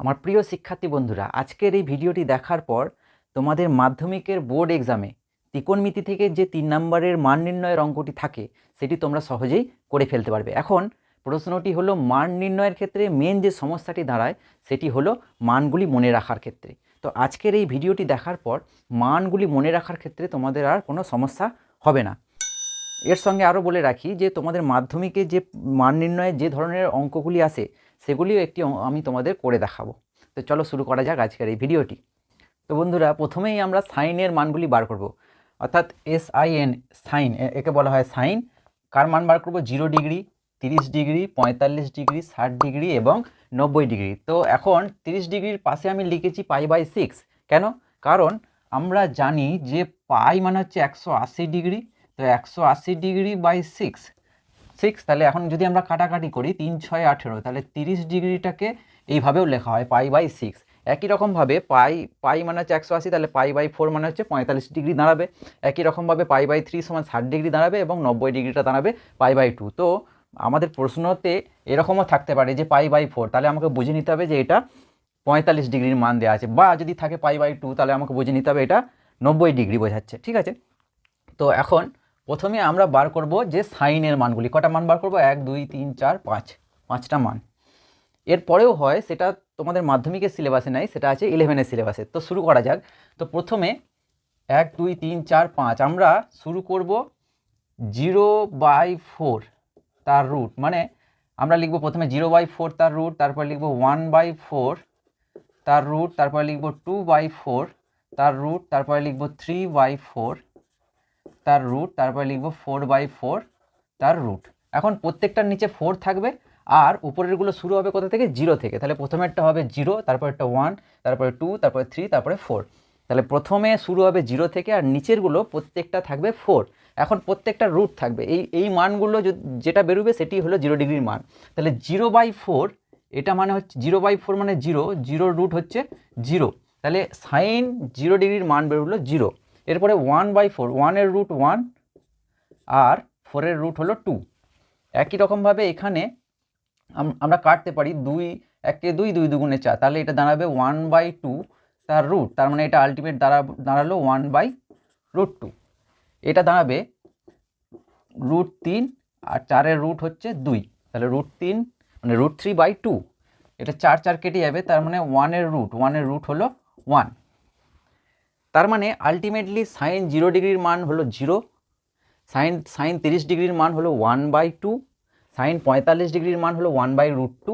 আমার প্রিয় শিক্ষার্থী বন্ধুরা, আজকের এই ভিডিওটি দেখার পর তোমাদের মাধ্যমিকের বোর্ড এক্সামে ত্রিকোণমিতি থেকে যে তিন নম্বরের মান নির্ণয়ের অঙ্কটি থাকে, সেটি তোমরা সহজেই করে ফেলতে পারবে। এখন প্রশ্নটি হলো, মান নির্ণয়ের ক্ষেত্রে মেন যে সমস্যাটি দাঁড়ায়, সেটি হলো মানগুলি মনে রাখার ক্ষেত্রে। তো আজকের এই ভিডিওটি দেখার পর মানগুলি মনে রাখার ক্ষেত্রে তোমাদের আর কোনো সমস্যা হবে না। এর সঙ্গে আরও বলে রাখি যে, তোমাদের মাধ্যমিকে যে মান নির্ণয়ের যে ধরনের অঙ্কগুলি আসে সেগুলিও একটি আমি তোমাদের করে দেখাবো। তো চলো শুরু করা যাক আজকের এই ভিডিওটি। তো বন্ধুরা, প্রথমেই আমরা সাইনের মানগুলি বার করব। অর্থাৎ এস আই এন সাইন একে বলা হয় সাইন। কার মান বার করব? জিরো ডিগ্রি, তিরিশ ডিগ্রি, পঁয়তাল্লিশ ডিগ্রি, ষাট ডিগ্রি এবং নব্বই ডিগ্রি। তো এখন তিরিশ ডিগ্রির পাশে আমি লিখেছি পাই বাই সিক্স। কেন? কারণ আমরা জানি যে পাই মানে হচ্ছে একশো আশি ডিগ্রি। তো একশো আশি ডিগ্রি বাই সিক্স সিক্স তাহলে এখন যদি আমরা কাটাকাটি করি তিন, ছয়, আঠেরো, তাহলে তিরিশ ডিগ্রিটাকে এইভাবেও লেখা হয়, পাই বাই সিক্স একই রকমভাবে পাই পাই মানে হচ্ছে একশো আশি, তাহলে পাই বাই ফোর মানে হচ্ছে পঁয়তাল্লিশ ডিগ্রি দাঁড়াবে। একই রকমভাবে পাই বাই থ্রি সমান ষাট ডিগ্রি দাঁড়াবে এবং নব্বই ডিগ্রিটা দাঁড়াবে পাই বাই টু তো আমাদের প্রশ্নতে এরকমও থাকতে পারে যে পাই বাই ফোর তাহলে আমাকে বুঝে নিতে হবে যে এটা পঁয়তাল্লিশ ডিগ্রির মান দেওয়া আছে বা যদি থাকে পাই বাই টু তাহলে আমাকে বুঝে নিতে হবে এটা নব্বই ডিগ্রি বোঝাচ্ছে, ঠিক আছে? তো এখন প্রথমে আমরা বার করব যে সাইনের মানগুলি। কটা মান বার করব? এক, দুই, তিন, চার, পাঁচ। পাঁচটা মান। এরপরেও হয়, সেটা তোমাদের মাধ্যমিকের সিলেবাসে নাই, সেটা আছে ইলেভেনের সিলেবাসে। তো শুরু করা যাক। তো প্রথমে এক, দুই, তিন, চার, পাঁচ। আমরা শুরু করব জিরো বাই ফোর তার রুট মানে আমরা লিখব প্রথমে জিরো বাই ফোর তার রুট তারপর লিখব ওয়ান বাই ফোর তার রুট তারপর লিখব টু বাই ফোর তার রুট তারপরে লিখব থ্রি বাই ফোর তার রুট তারপরে লিখব ফোর বাই ফোর তার রুট এখন প্রত্যেকটার নিচে ফোর থাকবে, আর উপরেরগুলো শুরু হবে কোথা থেকে? জিরো থেকে। তাহলে প্রথমেরটা হবে জিরো তারপর একটা ওয়ান তারপরে টু তারপরে থ্রি তারপরে ফোর তাহলে প্রথমে শুরু হবে জিরো থেকে, আর নিচেরগুলো প্রত্যেকটা থাকবে ফোর এখন প্রত্যেকটা রুট থাকবে। এই এই মানগুলো যেটা বেরোবে সেটি হলো জিরো ডিগ্রির মান। তাহলে জিরো বাই ফোর এটা মানে হচ্ছে জিরো বাই ফোর মানে জিরো জিরোর রুট হচ্ছে জিরো তাহলে সাইন জিরো ডিগ্রির মান বেরোলো জিরো এরপরে ওয়ান বাই ফোর ওয়ানের রুট ওয়ান আর ফোরের রুট হলো টু একই রকমভাবে এখানে আমরা কাটতে পারি দুই, একে দুই দুই দুগুণে চার। তাহলে এটা দাঁড়াবে ওয়ান বাই টু তার রুট তার মানে এটা আলটিমেট দাঁড়া, দাঁড়াল ওয়ান বাই রুট টু এটা দাঁড়াবে রুট তিন আর চারের রুট হচ্ছে দুই। তাহলে রুট তিন মানে রুট থ্রি বাই টু এটা চার চার কেটে যাবে, তার মানে ওয়ানের রুট ওয়ানের রুট হলো ওয়ান তার মানে আলটিমেটলি সাইন জিরো ডিগ্রির মান হলো জিরো সাইন সাইন তিরিশ ডিগ্রির মান হলো ওয়ান বাই টু সাইন পঁয়তাল্লিশ ডিগ্রির মান হলো one by root two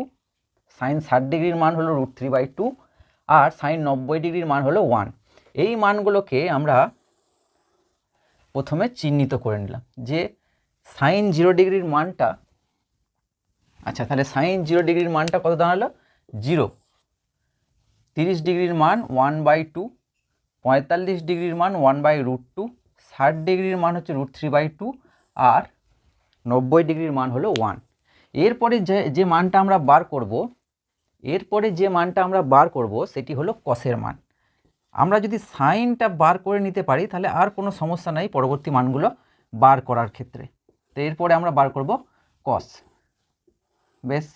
sine ষাট ডিগ্রির মান হলো রুট থ্রি বাই টু আর সাইন নব্বই ডিগ্রির মান হলো ওয়ান এই মানগুলোকে আমরা প্রথমে চিহ্নিত করে নিলাম যে সাইন জিরো ডিগ্রির মানটা আচ্ছা তাহলে সাইন জিরো ডিগ্রির মানটা কত দাঁড়াল? জিরো তিরিশ ডিগ্রির মান ওয়ান বাই টু পঁয়তাল্লিশ ডিগ্রির মান ওয়ান বাই রুট টু ষাট ডিগ্রির মান হচ্ছে রুট থ্রি বাই টু আর নব্বই ডিগ্রির মান হলো ওয়ান এরপরে যে যে মানটা আমরা বার করব, এরপরে যে মানটা আমরা বার করব, সেটি হলো কসের মান। আমরা যদি সাইনটা বার করে নিতে পারি, তাহলে আর কোনো সমস্যা নাই পরবর্তী মানগুলো বার করার ক্ষেত্রে। তো এরপরে আমরা বার করব কস বেশ।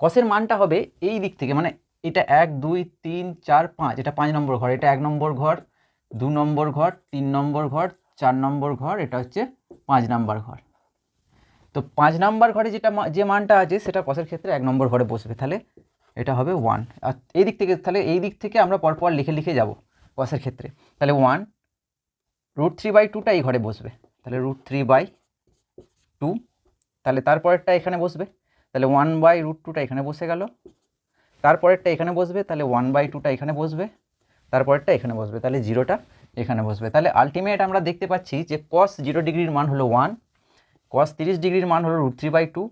কসের মানটা হবে এই দিক থেকে মানে এটা এক, দুই, তিন, চার, পাঁচ। এটা পাঁচ নম্বর ঘর। এটা এক নম্বর ঘর, দু নম্বর ঘর, তিন নম্বর ঘর, চার নম্বর ঘর, এটা হচ্ছে পাঁচ নম্বর ঘর। তো পাঁচ নম্বর ঘরে যেটা যে মানটা আছে, সেটা কসের ক্ষেত্রে এক নম্বর ঘরে বসবে। তাহলে এটা হবে ওয়ান আর এই দিক থেকে তাহলে এই দিক থেকে আমরা পরপর লিখে লিখে যাব কসের ক্ষেত্রে। তাহলে ওয়ান রুট থ্রি বাই টুটা এই ঘরে বসবে। তাহলে রুট থ্রি বাই টু তাহলে তারপরেরটা এখানে বসবে। তাহলে ওয়ান বাই রুট টুটা এখানে বসে গেল। তারপরেরটা এখানে বসবে, তাহলে ওয়ান বাই টুটা এখানে বসবে, তারপরেরটা এখানে বসবে, তাহলে জিরোটা এখানে বসবে। তাহলে আলটিমেট আমরা দেখতে পাচ্ছি যে কস জিরো ডিগ্রির মান হলো ওয়ান কস তিরিশ ডিগ্রির মান হলো root three by two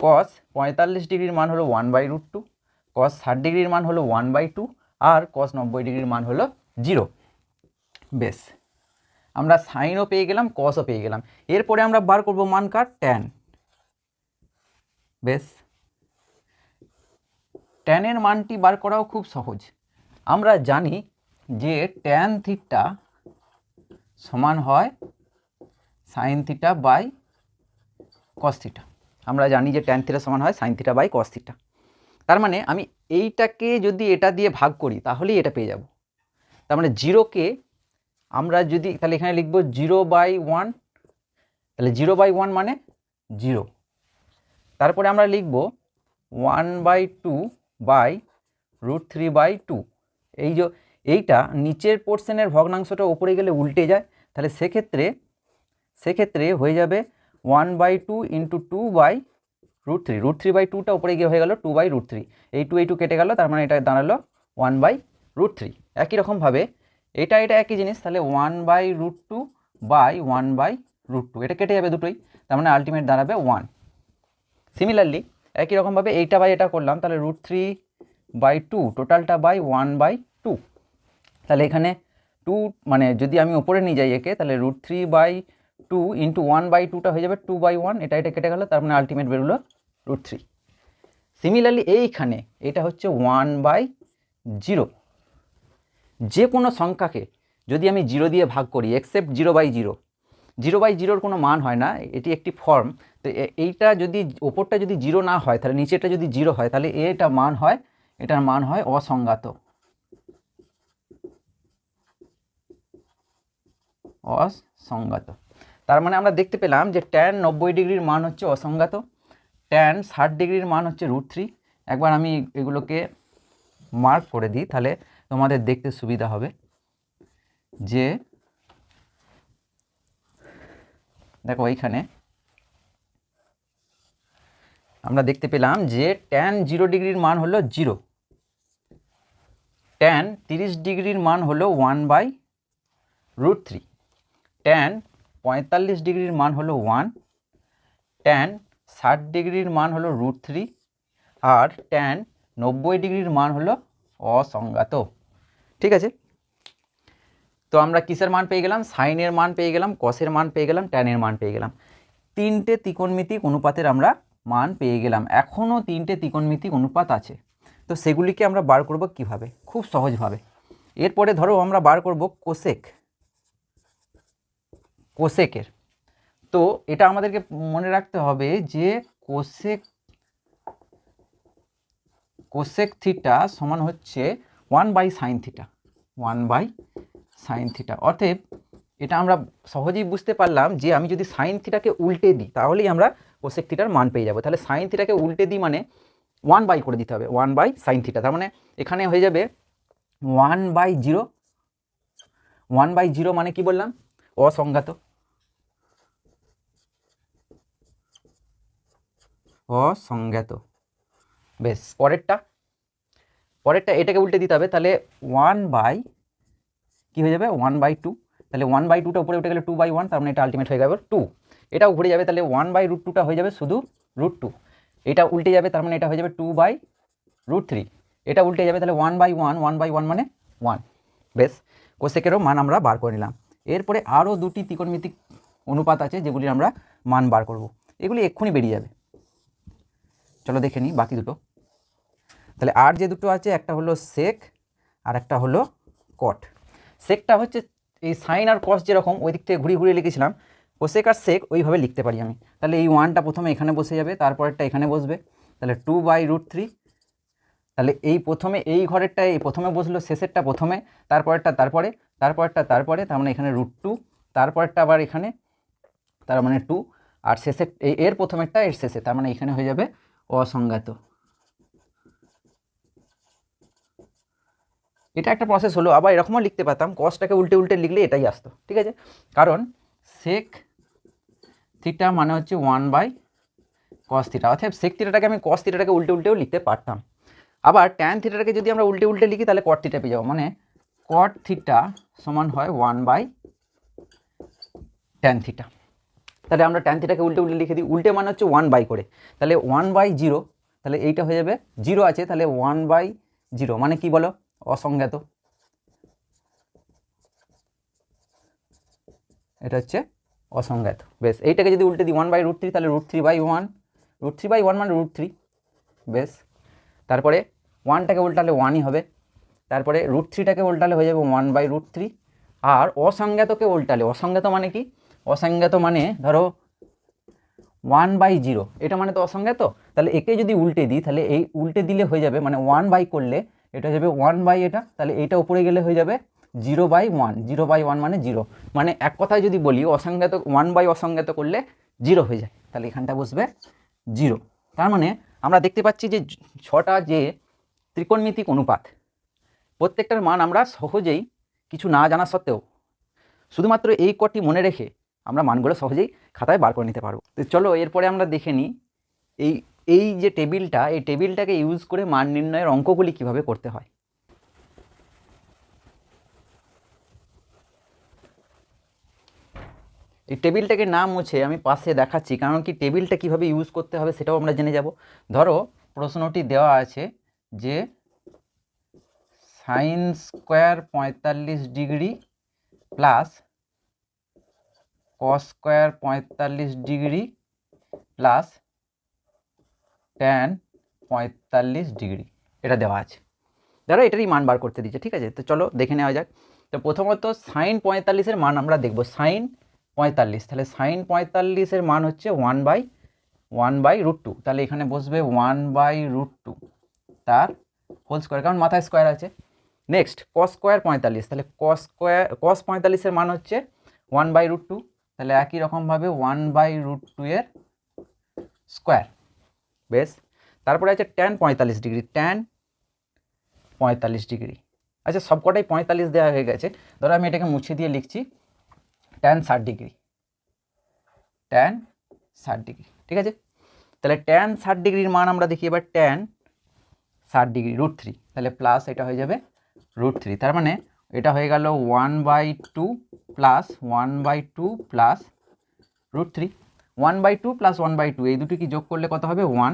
cos পঁয়তাল্লিশ ডিগ্রির মান হলো one by root two cos ষাট ডিগ্রির মান হলো ওয়ান বাই টু আর কস নব্বই ডিগ্রির মান হলো জিরো বেশ, আমরা সাইনও পেয়ে গেলাম কসও পেয়ে গেলাম। এরপরে আমরা বার করব মান কার ট্যান বেশ ট্যানের মানটি বার করাও খুব সহজ। আমরা জানি যে ট্যান থিটা সমান হয় sine theta by cos theta আমরা জানি যে ট্যান থিটা সমান হয় sine theta by cos theta তার মানে আমি এইটাকে যদি এটা দিয়ে ভাগ করি, তাহলেই এটা পেয়ে যাব। তার মানে জিরোকে আমরা যদি, তাহলে এখানে লিখব জিরো বাই ওয়ান তাহলে জিরো বাই ওয়ান মানে জিরো তারপরে আমরা লিখব one by two by root three by two এই যে, এইটা নিচের পোর্শনের ভগ্নাংশটা ওপরে গেলে উল্টে যায়। তাহলে সেক্ষেত্রে সেক্ষেত্রে হয়ে যাবে one by two into two by root three root three by টুটা উপরে গিয়ে হয়ে গেল টু বাই রুট থ্রি এই টু এই টু কেটে গেল, তার মানে এটা দাঁড়াল ওয়ান বাই রুট থ্রি একই রকমভাবে এটা এটা একই জিনিস, তাহলে one by root two by one by root two এটা কেটে যাবে দুটোই, তার মানে আলটিমেট দাঁড়াবে ওয়ান সিমিলারলি একই রকমভাবে এইটা বাই এটা করলাম, তাহলে রুট থ্রি বাই টু টোটালটা বাই ওয়ান বাই টু তাহলে এখানে টু মানে যদি আমি ওপরে নিয়ে যাই একে, তাহলে root three by two into one by টুটা হয়ে যাবে টু বাই ওয়ান এটা এটা কেটে গেলো, তার মানে আলটিমেট বেরোলো রুট থ্রি সিমিলারলি এইখানে এটা হচ্ছে ওয়ান বাই জিরো যে কোনো সংখ্যাকে যদি আমি জিরো দিয়ে ভাগ করি except zero by zero zero by জিরোর কোনো মান হয় না, এটি একটি ফর্ম তো এইটা যদি ওপরটা যদি জিরো না হয়, তাহলে নিচেরটা যদি জিরো হয়, তাহলে এটা মান হয়, এটার মান হয় অসংজ্ঞাত। অসংজ্ঞাত। তার মানে আমরা দেখতে পেলাম যে ট্যান নব্বই ডিগ্রির মান হচ্ছে অসংজ্ঞাত ট্যান ষাট ডিগ্রির মান হচ্ছে রুট থ্রি একবার আমি এগুলোকে মার্ক করে দিই, তাহলে তোমাদের দেখতে সুবিধা হবে যে দেখো এইখানে। আমরা দেখতে পেলাম যে ট্যান জিরো ডিগ্রির মান হলো জিরো ট্যান তিরিশ ডিগ্রির মান হলো one by root three tan পঁয়তাল্লিশ ডিগ্রির মান হলো ওয়ান ট্যান ষাট ডিগ্রির মান হলো রুট থ্রি আর ট্যান নব্বই ডিগ্রির মান হলো অসংজ্ঞাত ঠিক আছে? তো আমরা কিসের মান পেয়ে গেলাম? সাইনের মান পেয়ে গেলাম, কসের মান পেয়ে গেলাম, ট্যানের মান পেয়ে গেলাম। তিনটে ত্রিকোণমিতিক অনুপাতের আমরা মান পেয়ে গেলাম। এখনও তিনটে ত্রিকোণমিতিক অনুপাত আছে। তো সেগুলিকে আমরা বার করব কীভাবে? খুব সহজভাবে। এরপরে ধরো আমরা বার করব কোসেক। কোসেকের। তো এটা আমাদেরকে মনে রাখতে হবে যে কোসেক কোসেক থিটা সমান হচ্ছে one by sine theta. One by sine theta অতএব, এটা আমরা সহজেই বুঝতে পারলাম যে আমি যদি সাইন থিটাকে উল্টে দিই, তাহলেই আমরা কোসেক থিটার মান পেয়ে যাব। তাহলে সাইন থিটাকে উল্টে দিই মানে ওয়ান বাই করে দিতে হবে ওয়ান বাই সাইন থিটা তার মানে এখানে হয়ে যাবে one by zero one by zero মানে কি বললাম? অসংজ্ঞাত। অসংজ্ঞাত। বেশ, পরেরটা। পরেরটা এটাকে উল্টে দিতে হবে, তাহলে ওয়ান বাই কী হয়ে যাবে? ওয়ান বাই টু তাহলে ওয়ান বাই টুটা উপরে উঠে গেলে টু বাই ওয়ান তার মানে এটা আলটিমেট হয়ে যাবে টু এটাও ঘুরে যাবে, তাহলে ওয়ান বাই রুট টুটা হয়ে যাবে শুধু রুট টু এটা উল্টে যাবে, তার মানে এটা হয়ে যাবে টু বাই রুট থ্রি এটা উল্টে যাবে, তাহলে one by one one by one মানে ওয়ান বেশ কোশেকেরও মান আমরা বার করে নিলাম। এরপরে আরও দুটি ত্রিকোণমিতিক অনুপাত আছে, যেগুলির আমরা মান বার করব। এগুলি এক্ষুনি বেরিয়ে যাবে। চলো দেখে নিই বাকি দুটো। তাহলে আর যে দুটো আছে, একটা হলো সেক আর একটা হলো কট সেকটা হচ্ছে এই সাইন আর কস যেরকম, ওই দিক থেকে ঘুরিয়ে ঘুরিয়ে লিখেছিলাম কোসেক আর সেক ওইভাবে লিখতে পারি আমি। তাহলে এই ওয়ানটা প্রথমে এখানে বসে যাবে, তারপরেরটা এখানে বসবে। তাহলে টু বাই রুট থ্রি তাহলে এই প্রথমে, এই ঘরেরটা এই প্রথমে বসল, শেষেরটা প্রথমে, তারপরেরটা তারপরে তারপরেরটা তারপরে, তার মানে এখানে রুট টু তারপরেরটা আবার এখানে, তার মানে টু আর শেষের এর প্রথমেরটা এর শেষে, তার মানে এখানে হয়ে যাবে অসংজ্ঞাত। এটা একটা প্রসেস হলো, আবার এরকমও লিখতে পারতাম কসটাকে উল্টে উল্টে লিখলে এটাই আসতো, ঠিক আছে? কারণ সেক থিটা মানে হচ্ছে ওয়ান বাই কস থিটা অর্থাৎ সেক থিটাটাকে আমি কস থিটাটাকে উল্টে উল্টেও লিখতে পারতাম। আবার ট্যান থিটাটাকে যদি আমরা উল্টে উল্টে লিখি, তাহলে কট থিটা পেয়ে যাব মানে কট থিটা সমান হয় ওয়ান বাই ট্যান থিটা তাহলে আমরা ট্যান থিটাকে উল্টে উল্টে লিখে দিই, উল্টে মানে হচ্ছে ওয়ান বাই করে। তাহলে ওয়ান বাই জিরো তাহলে এইটা হয়ে যাবে জিরো আছে, তাহলে ওয়ান বাই জিরো মানে কি বলো? অসংজ্ঞাত। এটা হচ্ছে অসংজ্ঞাত। বেশ, এইটাকে যদি উল্টে দিই ওয়ান বাই রুট থ্রি তাহলে root three by one root three by one মানে রুট থ্রি বেশ, তারপরে ওয়ানটাকে উল্টালে ওয়ানই হবে। তারপরে রুট থ্রিটাকে উল্টালে হয়ে যাবে ওয়ান বাই রুট থ্রি আর অসংজ্ঞাতকে উল্টালে, অসংজ্ঞাত মানে কি? অসংজ্ঞাত মানে ধরো ওয়ান বাই জিরো এটা মানে তো অসংজ্ঞাত? তাহলে একে যদি উল্টে দিই, তাহলে এই উল্টে দিলে হয়ে যাবে মানে ওয়ান বাই করলে এটা যাবে ওয়ান বাই এটা, তাহলে এটা উপরে গেলে হয়ে যাবে zero by one zero by one মানে জিরো মানে এক কথায় যদি বলি, অসংজ্ঞাত ওয়ান বাই অসংজ্ঞাত করলে জিরো হয়ে যায়, তাহলে এখানটা বসবে জিরো তার মানে আমরা দেখতে পাচ্ছি যে ছটা যে ত্রিকোণমিতিক অনুপাত, প্রত্যেকটার মান আমরা সহজেই কিছু না জানা সত্ত্বেও, শুধুমাত্র এই কটি মনে রেখে আমরা মানগুলো সহজেই খাতায় বার করে নিতে পারব। তো চলো এরপরে আমরা দেখে নিই, এই এই যে টেবিলটা, এই টেবিলটাকে ইউজ করে মান নির্ণয়ের অঙ্কগুলি কীভাবে করতে হয়? এই টেবিলটাকে না মুছে আমি পাশে দেখাচ্ছি, কারণ কি টেবিলটা কীভাবে ইউজ করতে হবে সেটাও আমরা জেনে যাব। ধরো, প্রশ্নটি দেওয়া আছে যে সাইন স্কোয়ার পঁয়তাল্লিশ ডিগ্রি প্লাস কস স্কোয়ার পঁয়তাল্লিশ ডিগ্রি প্লাস ট্যান পঁয়তাল্লিশ ডিগ্রি। এটা দেওয়া আছে। ধরো এটারই মান বার করতে দিচ্ছে, ঠিক আছে? তো চলো দেখে নেওয়া যাক। তো প্রথমত সাইন পঁয়তাল্লিশের মান আমরা দেখব। সাইন পঁয়তাল্লিশ, তাহলে সাইন পঁয়তাল্লিশের মান হচ্ছে one by one by root two তাহলে এখানে বসবে ওয়ান বাই রুট টু তার হোল স্কোয়ার কারণ মাথায় স্কোয়ার আছে। নেক্সট কস স্কোয়ার পঁয়তাল্লিশ। তাহলে কস স্কোয়ার কস পঁয়তাল্লিশের মান হচ্ছে ওয়ান বাই রুট টু তাহলে একই রকমভাবে ওয়ান বাই রুট টু এর স্কোয়ার বেশ। তারপরে আছে ট্যান পঁয়তাল্লিশ ডিগ্রি ট্যান পঁয়তাল্লিশ ডিগ্রি। আচ্ছা সবকটাই পঁয়তাল্লিশ দেওয়া হয়ে গেছে। ধরো আমি এটাকে মুছে দিয়ে লিখছি ট্যান ষাট ডিগ্রি। ট্যান ষাট ডিগ্রি, ঠিক আছে? তাহলে ট্যান ষাট ডিগ্রির মান আমরা দেখি, এবার ট্যান ষাট ডিগ্রি রুট থ্রি তাহলে প্লাস এটা হয়ে যাবে রুট থ্রি তার মানে এটা হয়ে গেল one by two plus one by two plus root three one by two plus one by two এই দুটো কি যোগ করলে কত হবে? ওয়ান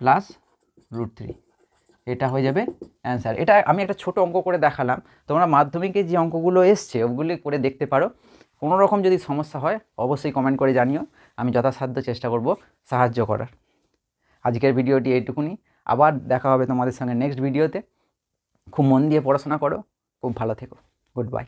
প্লাস রুট থ্রি এটা হয়ে যাবে অ্যান্সার এটা আমি একটা ছোট অঙ্ক করে দেখালাম। তোমরা মাধ্যমিকে যে অঙ্কগুলো এসছে, ওগুলি করে দেখতে পারো। কোনো রকম যদি সমস্যা হয়, অবশ্যই কমেন্ট করে জানিও। আমি যথাসাধ্য চেষ্টা করব সাহায্য করার। আজকের ভিডিওটি এইটুকুনি। আবার দেখা হবে তোমাদের সঙ্গে নেক্সট ভিডিওতে খুব মন দিয়ে পড়াশোনা করো। খুব ভালো থেকো। Good bye